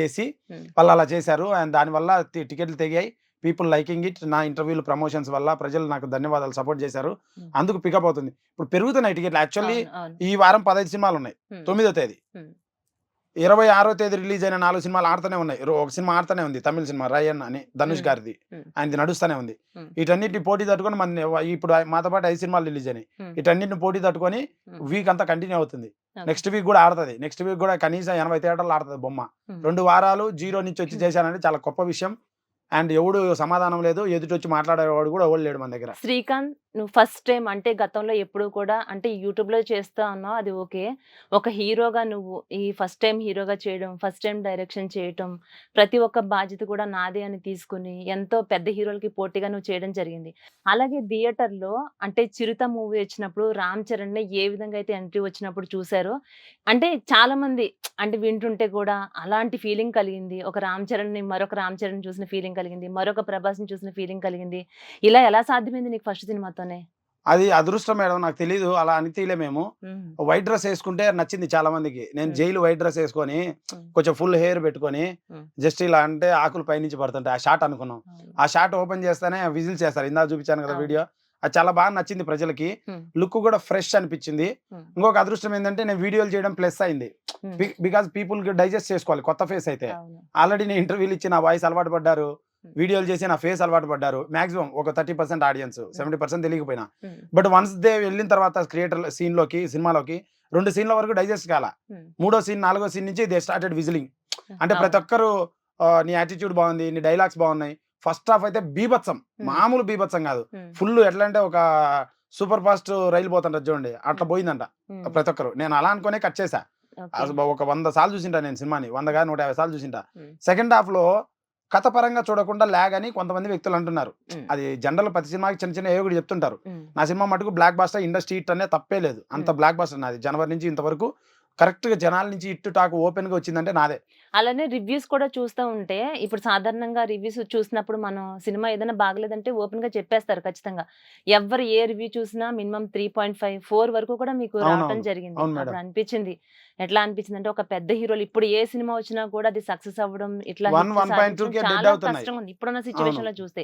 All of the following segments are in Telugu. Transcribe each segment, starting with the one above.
చేసి. వాళ్ళు అలా చేశారు అండ్ దానివల్ల టికెట్లు తెగాయి పీపుల్ లైకింగ్ ఇట్ నా ఇంటర్వ్యూలు ప్రమోషన్స్ వల్ల ప్రజలు నాకు ధన్యవాదాలు సపోర్ట్ చేశారు. అందుకు పికప్ అవుతుంది ఇప్పుడు పెరుగుతున్నాయి టికెట్లు యాక్చువల్లీ. ఈ వారం పదహైదు సినిమాలు ఉన్నాయి. తొమ్మిదో తేదీ. ఇరవై ఆరో తేదీ రిలీజ్ అయిన నాలుగు సినిమాలు ఆడుతూనే ఉన్నాయి ఒక సినిమా ఆడుతూనే ఉంది తమిళ సినిమా రయన్ అని ధనుష్. గారిది. ఆయనది నడుస్తూనే ఉంది. వీటన్నిటిని పోటీ తట్టుకొని మన ఇప్పుడు మాతో పాటు ఐదు సినిమాలు రిలీజ్ అయినాయి. వీటన్నిటిని పోటీ తట్టుకొని. వీక్ అంతా కంటిన్యూ అవుతుంది. నెక్స్ట్ వీక్ కూడా ఆడుతుంది నెక్స్ట్ వీక్ కూడా కనీసం ఎనభై థియేటర్లు ఆడుతుంది బొమ్మ. రెండు వారాలు జీరో నుంచి వచ్చి చేశానంటే చాలా గొప్ప విషయం అండ్ ఎవడు సమాధానం లేదు ఎదుటి వచ్చి మాట్లాడేవాడు కూడా ఎవడు లేడు మన దగ్గర. శ్రీకాంత్ నువ్వు ఫస్ట్ టైం అంటే గతంలో ఎప్పుడు కూడా అంటే యూట్యూబ్లో చేస్తా ఉన్నావు అది ఓకే. ఒక హీరోగా నువ్వు ఈ ఫస్ట్ టైం హీరోగా చేయడం ఫస్ట్ టైం డైరెక్షన్ చేయటం ప్రతి ఒక్క బాధ్యత కూడా నాదే అని తీసుకుని ఎంతో పెద్ద హీరోలకి పోటీగా నువ్వు చేయడం జరిగింది. అలాగే థియేటర్లో అంటే చిరుత మూవీ వచ్చినప్పుడు రామ్ చరణ్ని ఏ విధంగా అయితే ఎంట్రీ వచ్చినప్పుడు చూసారో అంటే చాలా మంది అంటే వింటుంటే కూడా అలాంటి ఫీలింగ్ కలిగింది. ఒక రామ్ చరణ్ని మరొక రామ్ చరణ్ చూసిన ఫీలింగ్ కలిగింది. మరొక ప్రభాస్ని చూసిన ఫీలింగ్ కలిగింది. ఇలా ఎలా సాధ్యమైంది నీకు ఫస్ట్ సినిమాతోనే అది అదృష్టం మేడం నాకు తెలీదు. అలా అని తీలే మేము. వైట్ డ్రెస్ వేసుకుంటే నచ్చింది చాలా మందికి. నేను. జైలు వైట్ డ్రెస్ వేసుకొని. కొంచెం ఫుల్ హెయిర్ పెట్టుకొని. జస్ట్ ఇలా అంటే ఆకులు పైనుంచి పడుతుంటాయి. ఆ షాట్ అనుకున్నాం. ఆ షాట్ ఓపెన్ చేస్తేనే విజిల్ చేస్తారు. ఇందా చూపించాను కదా. వీడియో అది చాలా బాగా నచ్చింది ప్రజలకి. లుక్ కూడా ఫ్రెష్ అనిపించింది. ఇంకొక అదృష్టం ఏంటంటే నేను వీడియోలు చేయడం ప్లస్ అయింది. బికాస్ పీపుల్ డైజెస్ట్ చేసుకోవాలి కొత్త ఫేస్ అయితే. ఆల్రెడీ నేను ఇంటర్వ్యూలు ఇచ్చి నా వాయిస్ అలవాటు పడ్డారు. వీడియోలు చేసి నా ఫేస్ అలవాటు పడ్డారు. మాక్సిమం ఒక thirty percent audience seventy percent తెలియకపోయినా. బట్ వన్స్ దే వెళ్ళిన తర్వాత క్రియేటర్ సీన్లోకి సినిమాలోకి రెండు సీన్ల వరకు డైజెస్ట్ కాల. మూడో సీన్ నాలుగో సీన్ నుంచి దే స్టార్టెడ్ విజిలింగ్ అంటే ప్రతి ఒక్కరు నీ యాటిట్యూడ్ బాగుంది నీ డైలాగ్స్ బాగున్నాయి. ఫస్ట్ హాఫ్ అయితే బీభత్సం. మామూలు బీభత్సం కాదు. ఫుల్ ఎట్లా అంటే ఒక సూపర్ ఫాస్ట్ రైలు పోతుంటది చూడండి. అట్లా Hmm. పోయిందంట ప్రతి ఒక్కరు. నేను అలా అనుకునే కట్ చేశా. ఒక వంద సార్లు చూసింటా నేను సినిమాని. వంద కాదు నూట యాభై సార్లు చూసింటా. Hmm. సెకండ్ హాఫ్లో కథ పరంగా చూడకుండా ల్యాగ్ అని కొంతమంది వ్యక్తులు అంటున్నారు. అది జనరల్ ప్రతి సినిమాకి చిన్న చిన్న ఏవో ఒకటి చెప్తుంటారు నా సినిమా మటుకు బ్లాక్ బాస్టర్ ఇండస్ట్రీ హిట్ అనే తప్పే లేదు. అంత. బ్లాక్ బాస్టర్ నాది. జనవరి నుంచి ఇంతవరకు కరెక్ట్గా జనాల నుంచి ఇట్టు టాక్ ఓపెన్గా వచ్చిందంటే నాదే. అలానే రివ్యూస్ కూడా చూస్తూ ఉంటే ఇప్పుడు సాధారణంగా రివ్యూస్ చూసినప్పుడు మనం సినిమా ఏదైనా బాగలేదంటే ఓపెన్గా చెప్పేస్తారు ఖచ్చితంగా. ఎవరు ఏ రివ్యూ చూసినా minimum three point five four వరకు కూడా మీకు అవును. జరిగింది. అప్పుడు అనిపించింది. ఎట్లా అనిపించింది అంటే ఒక పెద్ద హీరోలు ఇప్పుడు ఏ సినిమా వచ్చినా కూడా అది సక్సెస్ అవ్వడం ఇట్లా One- hit 1.2 సాధించడం కే dead చాలా. కష్టంగా ఉంది. ఇప్పుడున్న సిచ్యువేషన్లో చూస్తే.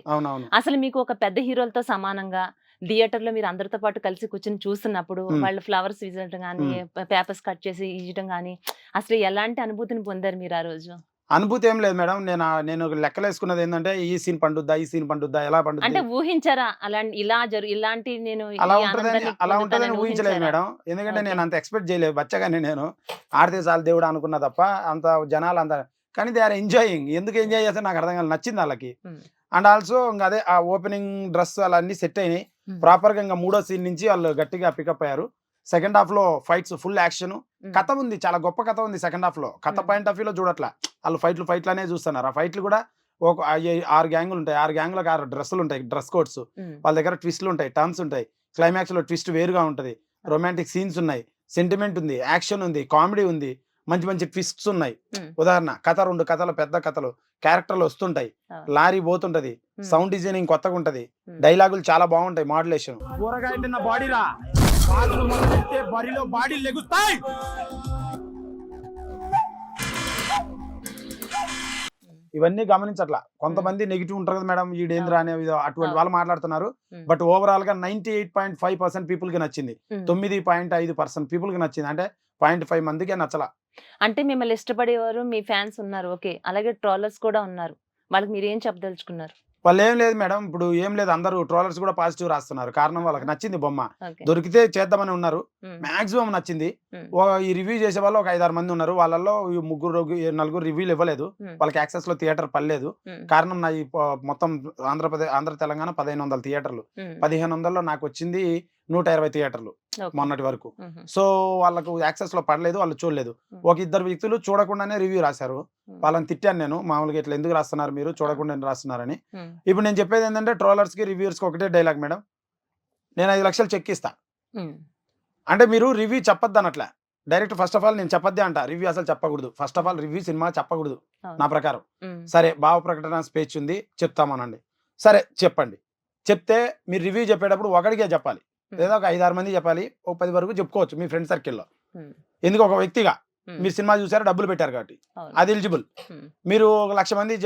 అసలు మీకు ఒక పెద్ద హీరోలతో సమానంగా థియేటర్లో మీరు అందరితో పాటు కలిసి కూర్చొని చూస్తున్నప్పుడు. వాళ్ళు ఫ్లవర్స్ విజయటం కానీ పేపర్స్ కట్ చేసి ఇవ్వటం కానీ అసలు ఎలాంటి అనుభూతిని పొందారు మీరు? ఆ రోజు? అనుభూతి ఏం లేదు మేడం. నేను నేను లెక్కలేసుకున్నది ఏంటంటే ఈ సీన్ పండుద్దా ఈ సీన్ పండుద్దా ఎలా అంటే పండుద్ది ఊహించారా? అలాంటి ఇలా జరు ఇలాంటి నేను అలా ఉంటుందని అలా ఉంటుందని ఊహించలేదు? మేడం. ఎందుకంటే. నేను అంత ఎక్స్పెక్ట్ చేయలేదు. బచ్చగానే నేను ఆడితే చాలు దేవుడు అనుకున్నా తప్ప అంత జనాలు అంత కానీ దే ఆర్ ఎంజాయింగ్. ఎందుకు ఎంజాయ్ చేస్తే నాకు అర్థం కాదు నచ్చింది వాళ్ళకి. అండ్ ఆల్సో ఇంకా అదే ఆ ఓపెనింగ్ డ్రెస్ అలా అన్ని సెట్ అయినాయి. Hmm. ప్రాపర్గా ఇంకా మూడో సీన్ నుంచి వాళ్ళు గట్టిగా పికప్ అయ్యారు. సెకండ్ హాఫ్లో ఫైట్స్ ఫుల్ యాక్షన్. కథ ఉంది చాలా గొప్ప కథ ఉంది సెకండ్ హాఫ్లో కథ. పాయింట్ ఆఫ్ వ్యూ లో చూడట్లా. వాళ్ళు ఫైట్లు ఫైట్లనే చూస్తున్నారు. ఆ ఫైట్లు కూడా ఒక ఆరు గ్యాంగులు ఉంటాయి. ఆరు గ్యాంగులకు ఆరు డ్రెస్సులు ఉంటాయి. Dress codes. వాళ్ళ దగ్గర ట్విస్ట్లు ఉంటాయి టర్న్స్ ఉంటాయి. క్లైమాక్స్లో ట్విస్ట్ వేరుగా ఉంటది. రొమాంటిక్ సీన్స్ ఉన్నాయి. సెంటిమెంట్ ఉంది యాక్షన్ ఉంది కామెడీ ఉంది. మంచి మంచి ట్విస్ట్స్ ఉన్నాయి. ఉదాహరణ కథ రెండు కథలు పెద్ద కథలు క్యారెక్టర్లు వస్తుంటాయి. లారీ పోతుంటది. సౌండ్ డిజైనింగ్ కొత్తగా ఉంటది. డైలాగులు చాలా బాగుంటాయి మాడ్యులేషన్. బాడీరా? బరిలో బాడీ లెగుస్తాయి. ఇవన్నీ గమనించట్లా. కొంతమంది నెగిటివ్ ఉంటారు కదా మేడం ఈ డేంద్ర అనే అటువంటి. వాళ్ళు మాట్లాడుతున్నారు. బట్ ఓవరాల్గా ninety eight point five percent పీపుల్కి నచ్చింది. తొమ్మిది పాయింట్ ఐదు పర్సెంట్ పీపుల్కి నచ్చింది. అంటే పాయింట్ ఫైవ్ మందికే నచ్చల. అంటే మిమ్మల్ని ఇష్టపడేవారు మీ ఫ్యాన్స్ ఉన్నారు. ఓకే. అలాగే ట్రాలర్స్ కూడా ఉన్నారు. వాళ్ళకి మీరు ఏం చెప్పదలుచుకున్నారు? వాళ్ళు ఏం లేదు మేడం ఇప్పుడు ఏం లేదు అందరూ ట్రోలర్స్ కూడా పాజిటివ్ రాస్తున్నారు. కారణం వాళ్ళకి నచ్చింది బొమ్మ. దొరికితే చేద్దామని ఉన్నారు. మాక్సిమం నచ్చింది. ఈ రివ్యూ చేసే వాళ్ళు ఒక ఐదారు మంది ఉన్నారు. వాళ్ళల్లో ఈ ముగ్గురు నలుగురు రివ్యూలు ఇవ్వలేదు. వాళ్ళకి యాక్సెస్లో థియేటర్ పడలేదు. కారణం నా ఈ మొత్తం ఆంధ్రప్రదేశ్ ఆంధ్ర తెలంగాణ పదిహేను వందల థియేటర్లు. పదిహేను వందల్లో నాకు వచ్చింది నూట ఇరవై థియేటర్లు. మొన్నటి వరకు. సో వాళ్ళకు యాక్సెస్లో పడలేదు వాళ్ళు చూడలేదు. ఒక ఇద్దరు వ్యక్తులు చూడకుండానే రివ్యూ రాశారు. వాళ్ళని తిట్టాను నేను. మామూలుగా ఇట్లా ఎందుకు రాస్తున్నారు మీరు? చూడకుండా రాస్తున్నారని. ఇప్పుడు నేను చెప్పేది ఏంటంటే ట్రోలర్స్కి రివ్యూర్స్కి ఒకటే డైలాగ్ మేడం. నేను ఐదు లక్షలు చెక్ ఇస్తా. అంటే మీరు రివ్యూ చెప్పొద్దు అనట్లే డైరెక్ట్ ఫస్ట్ ఆఫ్ ఆల్ నేను చెప్పొద్దే అంట. రివ్యూ అసలు చెప్పకూడదు. First of all review cinema చెప్పకూడదు. నా ప్రకారం. సరే భావ ప్రకటన స్పేచ్ ఉంది. చెప్తామనండి. సరే చెప్పండి. చెప్తే మీరు రివ్యూ చెప్పేటప్పుడు ఒకడికే చెప్పాలి. లేదా ఒక ఐదారు మంది చెప్పాలి. ఒక పది వరకు చెప్పుకోవచ్చు మీ ఫ్రెండ్ సర్కిల్లో ఎందుకు ఒక వ్యక్తిగా? మీరు సినిమా చూసారు డబ్బులు పెట్టారు కాబట్టి. అది ఎలిజిబుల్ మీరు ఒక లక్ష మంది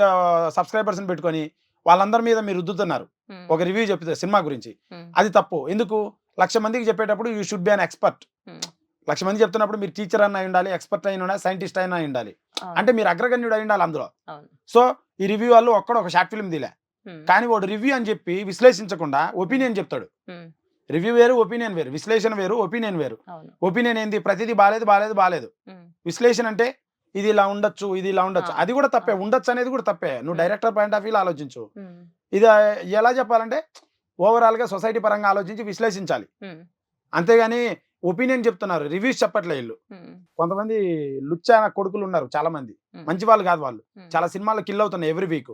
సబ్స్క్రైబర్స్ పెట్టుకొని వాళ్ళందరి మీద మీరు రుద్దుతున్నారు. ఒక రివ్యూ చెప్తే సినిమా గురించి. అది తప్పు. ఎందుకు? లక్ష మందికి చెప్పేటప్పుడు you should be an expert లక్ష మంది చెప్తున్నప్పుడు మీరు టీచర్ అన్న ఉండాలి ఎక్స్పర్ట్ అయిన ఉండాలి సైంటిస్ట్ అయినా అయి ఉండాలి అంటే మీరు అగ్రగణ్యుడు అయి ఉండాలి అందులో. సో ఈ రివ్యూ వాళ్ళు ఒక్కడ ఒక షార్ట్ ఫిల్మ్ దిలే కానీ వాడు రివ్యూ అని చెప్పి విశ్లేషించకుండా ఒపీనియన్ చెప్తాడు. రివ్యూ వేరు ఒపీనియన్ వేరు. విశ్లేషణ వేరు ఒపీనియన్ వేరు. ఒపీనియన్ ఏంది? ప్రతిదీ బాలేదు బాలేదు బాలేదు. ఉమ్, విశ్లేషణ అంటే ఇది ఇలా ఉండొచ్చు ఇది ఇలా ఉండొచ్చు. అది కూడా తప్పే. ఉండొచ్చు అనేది కూడా తప్పే. నువ్వు. డైరెక్టర్ పాయింట్ ఆఫ్ వ్యూలో ఆలోచించు. ఉమ్, ఇది ఎలా చెప్పాలంటే ఓవరాల్గా సొసైటీ పరంగా ఆలోచించి విశ్లేషించాలి. ఉమ్, అంతేగాని ఒపీనియన్ చెప్తున్నారు రివ్యూస్ చెప్పట్లే వీళ్ళు. ఉమ్, కొంతమంది లుచ్చా కొడుకులు ఉన్నారు చాలా మంది ఉమ్, మంచి వాళ్ళు కాదు వాళ్ళు. చాలా సినిమాలు కిల్ అవుతున్నాయి ఎవ్రీ వీక్.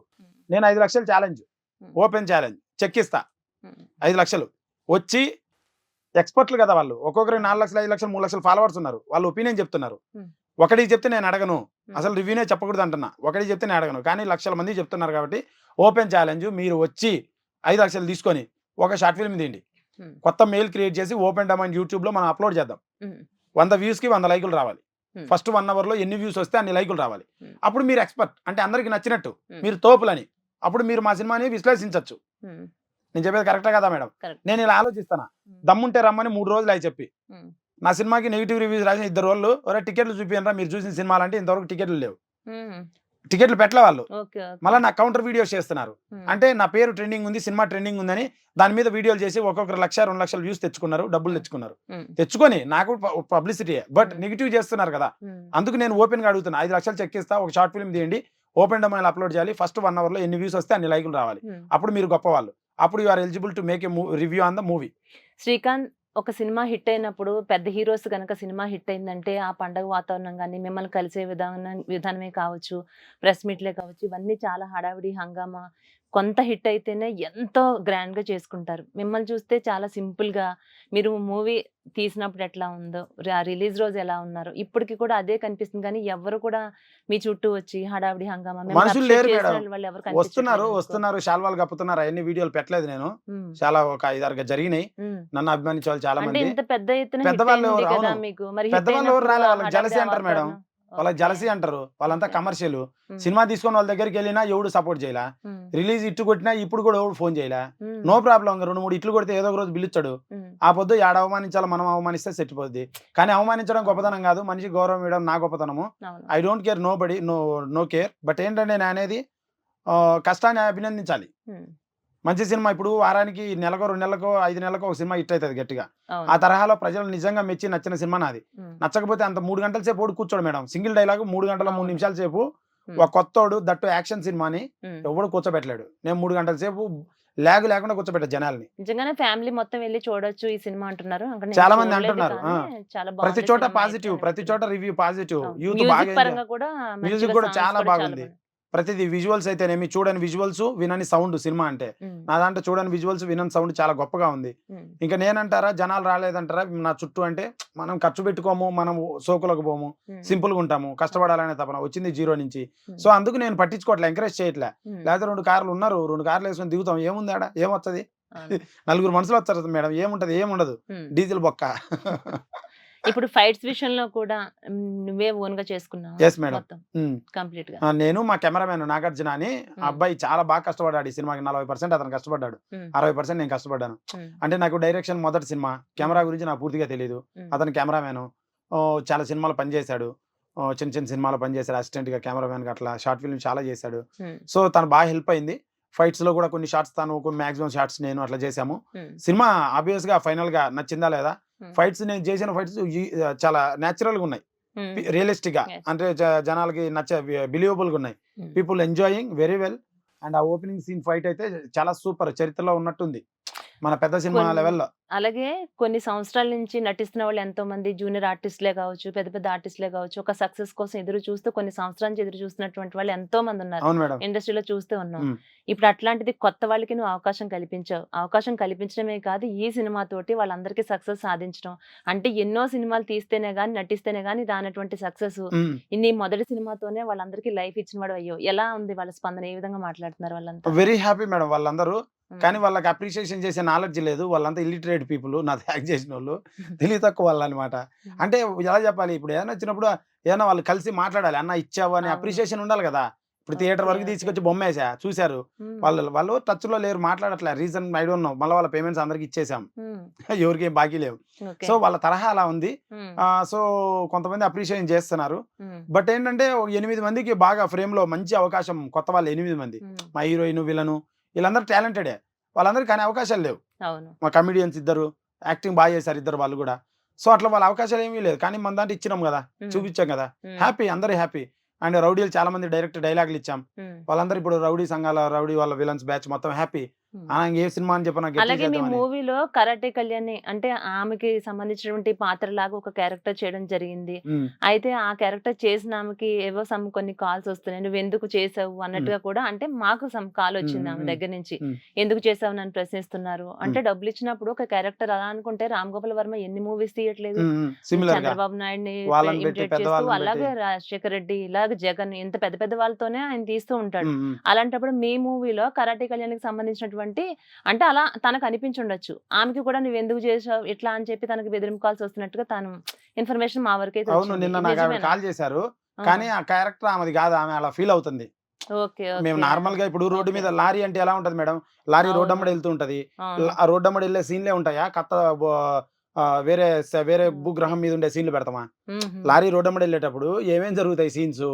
నేను ఐదు లక్షలు ఛాలెంజ్ ఓపెన్ ఛాలెంజ్ చెక్ ఇస్తా. ఐదు లక్షలు. వచ్చి ఎక్స్పర్ట్లు కదా వాళ్ళు. ఒక్కొక్కరికి నాలుగు లక్షలు ఐదు లక్షలు మూడు లక్షలు ఫాలోవర్స్ ఉన్నారు. వాళ్ళు ఒపీనియన్ చెప్తున్నారు. Hmm. ఒకటికి చెప్తే నేను అడగను. అసలు రివ్యూనే చెప్పకూడదు అంటున్నా. ఒకటికి చెప్తే నేను అడగను. కానీ లక్షల మంది చెప్తున్నారు కాబట్టి ఓపెన్ ఛాలెంజ్ మీరు వచ్చి ఐదు లక్షలు తీసుకొని ఒక షార్ట్ ఫిల్మ్ తీయండి. ఉమ్, కొత్త మెయిల్ క్రియేట్ చేసి ఓపెన్ డొమైన్ యూట్యూబ్లో మనం అప్లోడ్ చేద్దాం. వంద వ్యూస్కి వంద లైకులు రావాలి. ఫస్ట్ వన్ అవర్లో ఎన్ని వ్యూస్ వస్తే అన్ని లైకులు రావాలి. అప్పుడు మీరు ఎక్స్పర్ట్ అంటే అందరికి నచ్చినట్టు. మీరు తోపులని. అప్పుడు మీరు మా సినిమాని విశ్లేషించవచ్చు నేను చెప్పేది కరెక్టే కదా మేడం. నేను ఇలా ఆలోచిస్తానా? దమ్ముంటే రమ్మని మూడు రోజులు అయి చెప్పి. నా సినిమాకి నెగిటివ్ రివ్యూస్ రాసిన ఇద్దరు వాళ్ళు ఒరే టికెట్లు చూపినరా మీరు చూసిన సినిమాలు అంటే ఇంతవరకు టికెట్లు లేవు. టికెట్లు పెట్టలే వాళ్ళు. మళ్ళీ నా కౌంటర్ వీడియోస్ చేస్తున్నారు. అంటే నా పేరు ట్రెండింగ్ ఉంది సినిమా ట్రెండింగ్ ఉందని దాని మీద వీడియోలు చేసి ఒక్కొక్కరు లక్ష రెండు లక్షల వ్యూస్ తెచ్చుకున్నారు డబ్బులు తెచ్చుకున్నారు. తెచ్చుకొని నాకు పబ్లిసిటీ బట్. నెగిటివ్ చేస్తున్నారు కదా. అందుకు నేను ఓపెన్గా అడుగుతున్నా. ఐదు లక్షలు చెక్ ఇస్తా ఒక షార్ట్ ఫిల్మ్ తీయండి ఓపెన్ డొమైన్ అప్లోడ్ చేయాలి ఫస్ట్ వన్ అవర్లో ఎన్ని వ్యూస్ వస్తే అన్ని లైకులు రావాలి. అప్పుడు మీరు గొప్పవాళ్ళు. అప్పుడు you are eligible to make a review on the movie. Srikanth ఒక సినిమా హిట్ అయినప్పుడు పెద్ద హీరోస్ కనుక సినిమా హిట్ అయిందంటే ఆ పండగ వాతావరణం కానీ మిమ్మల్ని కలిసే విధానం విధానమే కావచ్చు ప్రెస్ మీట్లే కావచ్చు ఇవన్నీ చాలా హడావిడి హంగామా కొంత హిట్ అయితేనే ఎంతో గ్రాండ్గా చేసుకుంటారు. మిమ్మల్ని చూస్తే చాలా సింపుల్గా మీరు మూవీ తీసినప్పుడు ఎట్లా ఉందో రిలీజ్ రోజు ఎలా ఉన్నారు ఇప్పటికి కూడా అదే కనిపిస్తుంది. కానీ ఎవరు కూడా మీ చుట్టూ వచ్చి హడావిడి హంగామా మనుషులు లేరు మేడం. వస్తున్నారు శాల్వాలు కప్పుతున్నారు అవన్నీ వీడియోలు పెట్టలేదు నేను. చాలా ఒక ఐదారుగా జరిగినాయి. నన్ను అభిమానించే వాళ్ళు చాలా మంది. పెద్ద ఎత్తున పెద్దవాళ్ళు ఎవరు? రాలే, వాళ్ళకి jealousy అంటారు మేడం. వాళ్ళకి. జలసి అంటారు. వాళ్ళంతా. కమర్షియల్. సినిమా తీసుకొని వాళ్ళ దగ్గరికి వెళ్ళినా ఎవడు సపోర్ట్ చేయలే? రిలీజ్ ఇట్టు కొట్టినా ఇప్పుడు కూడా ఎవడు ఫోన్ చేయలే? No problem. రెండు మూడు ఇట్లు కొడితే ఏదో ఒక రోజు ఉమ్, ఆ పొద్దు ఏడ అవమానించాలో మనం అవమానిస్తే సెట్టిపోద్ది కానీ అవమానించడం గొప్పతనం కాదు. మనిషి గౌరవం ఇవ్వడం నా గొప్పతనము. I don't care nobody no no care but ఏంటంటే నేను అనేది కష్టాన్ని అభినందించాలి. మంచి సినిమా. ఇప్పుడు వారానికి నెలకో రెండు నెలలకో ఐదు నెలలకో ఒక సినిమా హిట్ అవుతుంది గట్టిగా. ఆ తరహాలో ప్రజలు నిజంగా మెచ్చి నచ్చిన సినిమా నాది. నచ్చకపోతే అంత మూడు గంటల సేపు ఓడి కూర్చోడు మేడం. సింగిల్ డైలాగ్ మూడు గంటల మూడు. నిమిషాల సేపు ఒక కొత్తోడు దట్టు యాక్షన్ సినిమాని. ఎవడు కూర్చోబెట్టలేడు. నేను మూడు గంటల సేపు లాగ్ లేకుండా కూర్చోబెట్టా జనాల్ని. నిజంగానే ఫ్యామిలీ మొత్తం వెళ్ళి చూడొచ్చు ఈ సినిమా అంటున్నారు. చాలా మంది అంటున్నారు, ప్రతి చోట పాజిటివ్ ప్రతి చోట రివ్యూ పాజిటివ్. యూత్ బాగా మ్యూజిక్ కూడా చాలా బాగుంది. ప్రతిదీ విజువల్స్ అయితేనేమి చూడని విజువల్స్ వినని సౌండ్ సినిమా అంటే. నా దాంట్లో చూడని విజువల్స్ వినని సౌండ్ చాలా గొప్పగా ఉంది. ఇంకా నేనంటారా జనాలు రాలేదంటారా నా చుట్టూ అంటే మనం ఖర్చు పెట్టుకోము మనం సోకులకు పోము ఉమ్, సింపుల్గా ఉంటాము కష్టపడాలనే తపన వచ్చింది జీరో నుంచి. సో అందుకు నేను పట్టించుకోవట్లే ఎంకరేజ్ చేయట్లే. లేకపోతే రెండు కార్లు ఉన్నారు రెండు కార్లు వేసుకొని దిగుతాం ఏముంది ఆడ ఏమొస్తుంది. నలుగురు మనుషులు వచ్చారు మేడం ఏముంటది ఏముండదు. డీజిల్ బొక్క. ఇప్పుడు ఫైట్స్ విషయంలో కూడా నువ్వే ఓన్గా చేసుకున్నావు. కంప్లీట్గా నేను మా కెమెరామెన్ నాగార్జున అని. అబ్బాయి చాలా బాగా కష్టపడ్డాడు ఈ సినిమాకి నలభై పర్సెంట్ అతను కష్టపడ్డాడు. అరవై పర్సెంట్ నేను కష్టపడ్డాను. అంటే నాకు డైరెక్షన్ మొదటి సినిమా. కెమెరా గురించి నాకు పూర్తిగా తెలియదు అతను కెమెరామెన్ చాలా సినిమాలు పనిచేశాడు. చిన్న చిన్న సినిమాలు పనిచేశాడు. అసిస్టెంట్గా కెమెరామెన్ అట్లా షార్ట్ ఫిల్మ్ చాలా చేశాడు. సో తను బాగా హెల్ప్ అయింది. ఫైట్స్లో కూడా కొన్ని షార్ట్స్ తను కొన్ని మాక్సిమం షార్ట్స్ నేను అట్లా చేశాము. సినిమా ఆబ్వియస్గా ఫైనల్గా నచ్చిందా లేదా? ఫైట్స్ నేను చేసిన ఫైట్స్ చాలా న్యాచురల్గా ఉన్నాయి రియలిస్టిక్గా. అంటే జనాలకి నచ్చే బిలీవబుల్గా ఉన్నాయి. People enjoying very well and ఆ ఓపెనింగ్ సీన్ ఫైట్ అయితే చాలా సూపర్ చరిత్రలో ఉన్నట్టుంది. మన పెద్ద సినిమా లెవెల్లో. అలాగే కొన్ని సంవత్సరాల నుంచి నటిస్తున్న వాళ్ళు ఎంతో మంది జూనియర్ ఆర్టిస్టులే కావచ్చు పెద్ద పెద్ద ఆర్టిస్టులే కావచ్చు ఒక సక్సెస్ కోసం ఎదురు చూస్తూ కొన్ని సంవత్సరాల నుంచి ఎదురు చూస్తున్నటువంటి వాళ్ళు ఎంతో మంది ఉన్నారు ఇండస్ట్రీలో చూస్తూ ఉన్నాం. ఇప్పుడు అట్లాంటిది కొత్త వాళ్ళకి నువ్వు అవకాశం కల్పించావు. అవకాశం కల్పించడమే కాదు ఈ సినిమా తోటి వాళ్ళందరికీ సక్సెస్ సాధించడం. అంటే ఎన్నో సినిమాలు తీస్తేనే గానీ నటిస్తేనే గానీ రానటువంటి సక్సెస్. మ్మ్. నీ మొదటి సినిమాతోనే వాళ్ళందరికీ లైఫ్ ఇచ్చిన వాడు అయ్యో! ఎలా ఉంది వాళ్ళ స్పందన? ఏ విధంగా మాట్లాడుతున్నారు వాళ్ళంతా? వెరీ హ్యాపీ మేడం వాళ్ళందరూ. కానీ వాళ్ళకి అప్రిషియేషన్ చేసే నాలెడ్జ్ లేదు. వాళ్ళంతా ఇల్లిటరేట్ పీపుల్ నాది యాక్ట్ చేసిన వాళ్ళు తెలివి తక్కువ వాళ్ళు అనమాట అంటే ఎలా చెప్పాలి? ఇప్పుడు ఏదైనా వచ్చినప్పుడు ఏదైనా వాళ్ళు కలిసి మాట్లాడాలి. అన్న ఇచ్చావు అని. అప్రిషియేషన్ ఉండాలి కదా. ఇప్పుడు థియేటర్ వరకు తీసుకొచ్చి బొమ్మ వేసా చూశారు. ఉమ్, వాళ్ళు వాళ్ళు టచ్లో లేరు మాట్లాడట్లే. రీజన్ ఐ డోంట్ నో మళ్ళీ వాళ్ళ పేమెంట్స్ అందరికి ఇచ్చేసాం. ఉమ్, ఎవరికి ఏం బాకీ లేవు. సో వాళ్ళ తరహా అలా ఉంది. సో కొంతమంది అప్రిషియేషన్ చేస్తున్నారు. బట్ ఏంటంటే ఎనిమిది మందికి బాగా ఫ్రేమ్లో మంచి అవకాశం కొత్త వాళ్ళు ఎనిమిది మంది. మా హీరోయిన్ విలను వీళ్ళందరూ టాలెంటెడే వాళ్ళందరికీ కానీ అవకాశాలు లేవు. అవును. మా కమిడియన్స్ ఇద్దరు యాక్టింగ్ బాగా చేశారు ఇద్దరు వాళ్ళు కూడా. సో అట్లా వాళ్ళ అవకాశాలు ఏమీ లేదు. కానీ మన దాంట్లో ఇచ్చినాం కదా చూపించాం కదా. హ్యాపీ అందరూ హ్యాపీ అండ్ రౌడీలు చాలా మంది డైరెక్ట్ డైలాగులు ఇచ్చాం. వాళ్ళందరూ ఇప్పుడు రౌడీ సంఘాల రౌడీ వాళ్ళ విలన్స్ బ్యాచ్ మొత్తం హ్యాపీ ఏ సినిమా అని చెప్పి నాకు అలాగే మీ మూవీలో కరాటే కళ్యాణి అంటే ఆమెకి సంబంధించినటువంటి పాత్ర లాగా ఒక క్యారెక్టర్ చేయడం జరిగింది. అయితే ఆ క్యారెక్టర్ చేసిన ఆమెకి ఏవో సమ్ కొన్ని కాల్స్ వస్తున్నాయి. నువ్వు ఎందుకు చేసావు అన్నట్టుగా కూడా అంటే మాకు సమ్ కాల్ వచ్చింది ఆమె. దగ్గర నుంచి. ఎందుకు చేసావు నన్ను ప్రశ్నిస్తున్నారు? అంటే డబ్బులు ఇచ్చినప్పుడు ఒక క్యారెక్టర్ అలా అనుకుంటే రామ్ గోపాల్ వర్మ ఎన్ని మూవీస్ తీయట్లేదు? చంద్రబాబు నాయుడిని పెద్ద చేస్తూ అలాగే. రాజశేఖర రెడ్డి ఇలాగ జగన్ ఇంత పెద్ద పెద్ద వాళ్ళతోనే ఆయన తీస్తూ ఉంటాడు. అలాంటప్పుడు మీ మూవీలో కరాటే కళ్యాణ్కి సంబంధించినటువంటి అంటే అలా తనకు అనిపించి ఉండొచ్చు ఆమెకి కూడా నువ్వు ఎందుకు చేసావు ఇట్లా అని చెప్పి తనకి బెదిరింపు కాల్స్ వస్తున్నట్టుగా తను ఇన్ఫర్మేషన్ మా అవును. నిన్న నాకు నిజమేనా? కాల్ చేశారు కానీ ఆ క్యారెక్టర్ ఆమెది కాదు ఆమె అలా ఫీల్ అవుతుంది మేము. నార్మల్గా ఇప్పుడు రోడ్డు. మీద లారీ అంటే ఎలా ఉంటది మేడం లారీ అవును. అమ్మడి వెళ్తూ ఉంటది. ఆ రోడ్డు అమ్మడి వెళ్ళే సీన్లే ఉంటాయా కొత్త వేరే వేరే. భూగ్రహం మీద ఉండే సీన్లు పెడతామా. లారీ రోడ్డు అమ్మడి వెళ్ళేటప్పుడు ఏమేం జరుగుతాయి సీన్స్